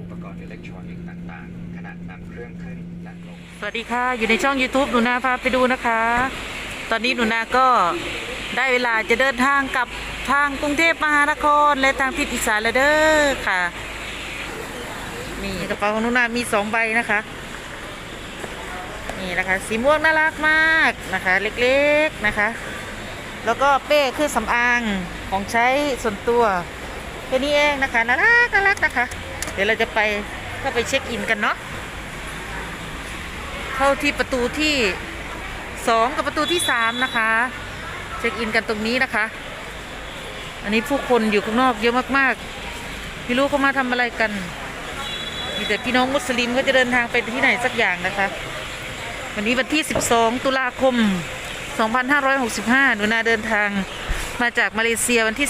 อุปกรณ์อิเล็กทรอนิกส์ต่างๆขณะนำเครื่องขึ้นและลง สวัสดีค่ะ อยู่ในช่อง YouTube หนูนาพาไปดูนะคะ ตอนนี้หนูนาก็ได้เวลาจะเดินทางกลับทางกรุงเทพมหานคร และทางทิศอีสานแล้วเด้อค่ะ นี่กระเป๋าของหนูนามีสองใบนะคะ นี่นะคะสีม่วงน่ารักมากนะคะ เล็กๆนะคะ แล้วก็เป้เครื่องสำอางของใช้ส่วนตัวแค่นี้เองนะคะน่ารักน่ารักนะคะ เดี๋ยวเราจะไปก็ไปเช็คอินกันเนาะเข้าที่ประตูที่สองกับประตูที่สามนะคะ เช็คอินกันตรงนี้นะคะ อันนี้ผู้คนอยู่ข้างนอกเยอะมากๆไม่รู้เขามาทำอะไรกันมีแต่พี่น้องมุสลิมก็จะเดินทางไปที่ไหนสักอย่างนะคะ วันนี้วันที่ 12 ตุลาคม 2565 หนูนาเดินทางมาจากมาเลเซียวันที่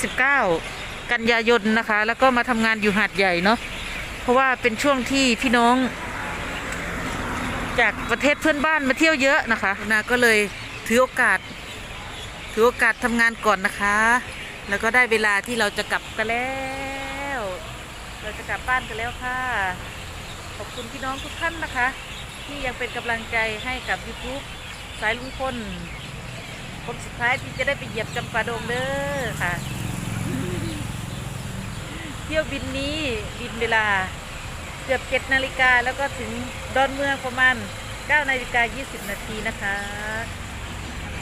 19 กันยายนนะคะ แล้วก็มาทำงานอยู่หาดใหญ่เนาะ เพราะว่าเป็นช่วงที่พี่น้อง จากประเทศเพื่อนบ้านมาเที่ยวเยอะนะคะนาก็เลยถือโอกาส ถือโอกาสทำงานก่อนนะคะ แล้วก็ได้เวลาที่เราจะกลับกันแล้ว เราจะกลับบ้านกันแล้วค่ะ ขอบคุณพี่น้องทุกท่านนะคะ ที่ยังเป็นกำลังใจให้กับ YouTube สายลุงพลคนสุดท้ายที่จะได้ไปเหยียบจำปาดงเด้อค่ะ เที่ยวบินนี้บินเวลา เกือบ7นาฬิกาแล้วก็ถึงดอนเมืองประมาณ9นาฬิกา20 นาทีนะคะ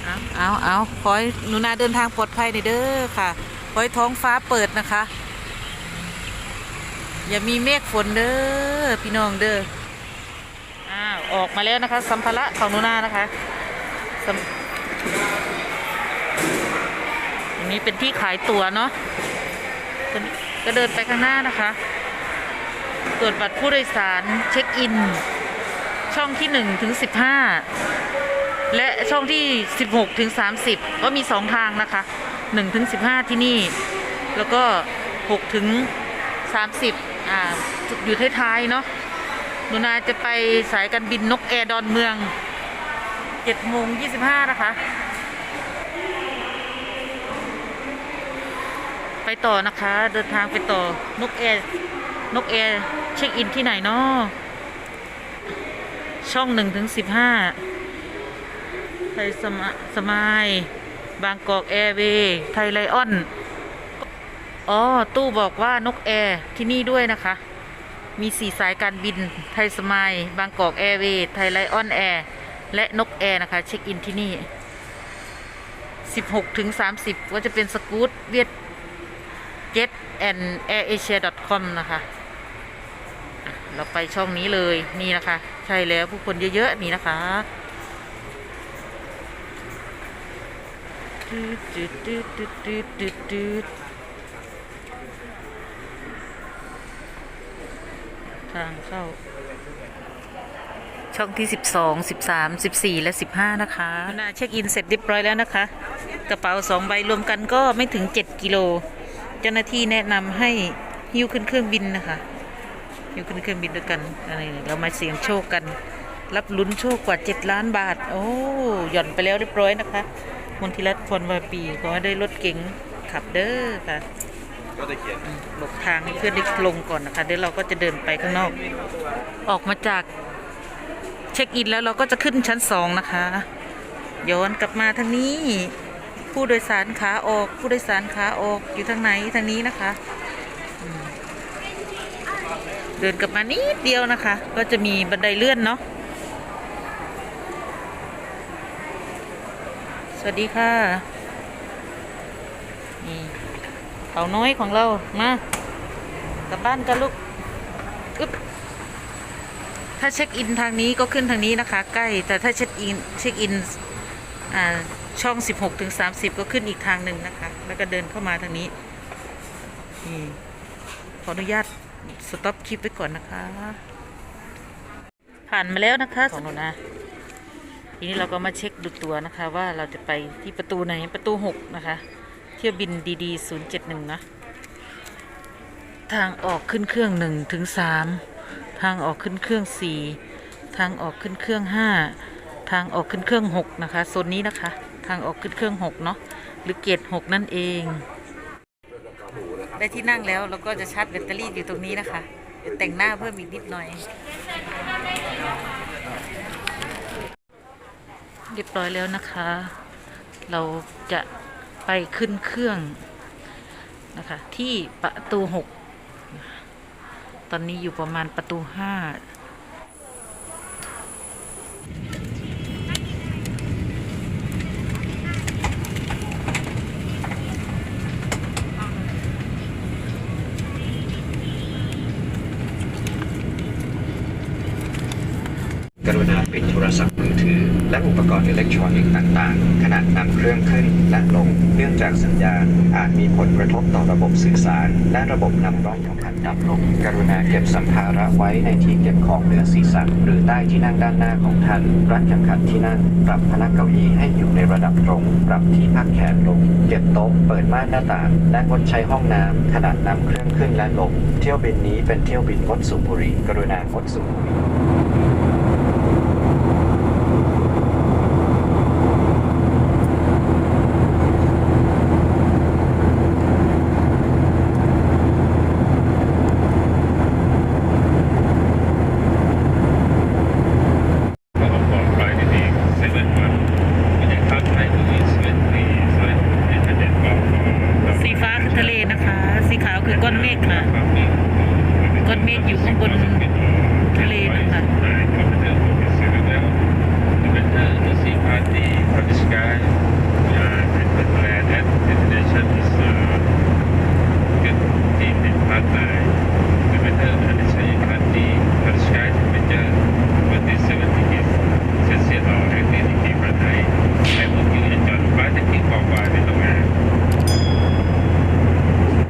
เอาเอาเอาขอให้หนูนาเดินทางปลอดภัยหน่อยเด้อค่ะ ขอให้ท้องฟ้าเปิดนะคะ อย่ามีเมฆฝนเด้อพี่น้องเด้อ อ้าวออกมาแล้วนะคะ สัมภาระของหนูนานะคะสัมอันนี้เป็นที่ขายตั๋วเนาะก็เดินไปข้างหน้านะคะ ตรวจบัตรผู้โดยสารเช็คอิน ช่องที่1ถึง15 และช่องที่ 16ถึง30 ก็มี 2 ทางนะคะ1ถึง15 ที่นี่ แล้วก็6ถึง30อ่าอยู่ท้ายๆเนาะหนูนาจะไปสายการบินนกแอร์ดอนเมือง7โมง25 นะคะ ไปต่อนะคะ เดินทางไปต่อนกแอร์ นกแอร์เช็คอินที่ไหนเนาะช่องหนึ่งถึงสิบห้าไทยสมาสมายบางกอกแอร์เวย์ไทยไลออน อ๋อ ตู้บอกว่านกแอร์ที่นี่ด้วยนะคะ มีสี่สายการบินไทยสมายบางกอกแอร์เวย์ไทยไลออนแอร์และนกแอร์นะคะ เช็คอินที่นี่ 16ถึง30 ก็จะเป็นสกูตเวียด jet and air asia com นะคะอะ เราไปช่องนี้เลยนี่นะคะ ใช่แล้วผู้คนเยอะๆนี่นะคะทางเข้า ช่องที่ 12 13 14 และ 15 นะคะนาเช็คอินเสร็จเรียบร้อยแล้วนะคะ กระเป๋าสองใบรวมกันก็ไม่ถึง 7 กิโล เจ้าหน้าที่แนะนำให้หิ้วขึ้นเครื่องบินนะคะ หิ้วขึ้นเครื่องบินด้วยกันอะไรเรามาเสี่ยงโชคกัน รับลุ้นโชคกว่า 7 ล้านบาท โอ้หย่อนไปแล้วเรียบร้อยนะคะมนทิรัตน์พรวาปีขอให้ได้รถเก๋งขับเด้อค่ะก็จะเขียนอืมบอกทางให้เพื่อนได้ลงก่อนนะคะเดี๋ยวเราก็จะเดินไปข้างนอก ออกมาจากเช็คอินแล้วเราก็จะขึ้นชั้นสองนะคะย้อนกลับมาทางนี้ ผู้โดยสารขาออก ผู้โดยสารขาออกอยู่ทางไหนทางนี้นะคะ เดินกลับมานิดเดียวนะคะ ก็จะมีบันไดเลื่อนเนาะสวัสดีค่ะนี่เตาน้อยของเรามากลับบ้านกันลูกอึ๊บถ้าเช็คอินทางนี้ก็ขึ้นทางนี้นะคะ ใกล้แต่ถ้าเช็คอินเช็คอินอ่าช่อง 16ถึง30 ก็ขึ้นอีกทางหนึ่งนะคะ แล้วก็เดินเข้ามาทางนี้นี่ขออนุญาต สต็อปคลิปไว้ก่อนนะคะ ผ่านมาแล้วนะคะสองหนูนะ ทีนี้เราก็มาเช็คดูตัวนะคะว่าเราจะไปที่ประตูไหนประตู6นะคะ เที่ยวบินดีๆ071นะ ทางออกขึ้นเครื่องหนึ่งถึงสามทางออกขึ้นเครื่องสี่ทางออกขึ้นเครื่องห้าทางออกขึ้นเครื่องหกนะคะโซนนี้นะคะ ทางออกขึ้นเครื่องหกเนาะหรือเกตหกนั่นเอง ได้ที่นั่งแล้วเราก็จะชาร์จแบตเตอรี่อยู่ตรงนี้นะคะแต่งหน้าเพิ่มอีกนิดหน่อยเรียบร้อยแล้วนะคะ เราจะไปขึ้นเครื่องนะคะที่ประตู 6 ตอนนี้อยู่ประมาณประตู 5 ปิดโทรศัพท์มือถือ และอุปกรณ์อิเล็กทรอนิกส์ต่างๆ ขณะนำเครื่องขึ้นและลง เนื่องจากสัญญาณอาจมีผลกระทบต่อระบบสื่อสาร และระบบนำร่องของการดับลง กรุณาเก็บสัมภาระไว้ในที่เก็บของเหนือศีรษะหรือใต้ที่นั่งด้านหน้าของท่านรัดเข็มขัดที่นั่งปรับพนักเก้าอี้ให้อยู่ในระดับตรง ปรับที่พักแขนลง เก็บโต๊ะเปิดม่านหน้าต่างและงดใช้ห้องน้ำขณะนำเครื่องขึ้นและลง เที่ยวบินนี้เป็นเที่ยวบินงดสูบบุหรี่กรุณางดสูบบุหรี่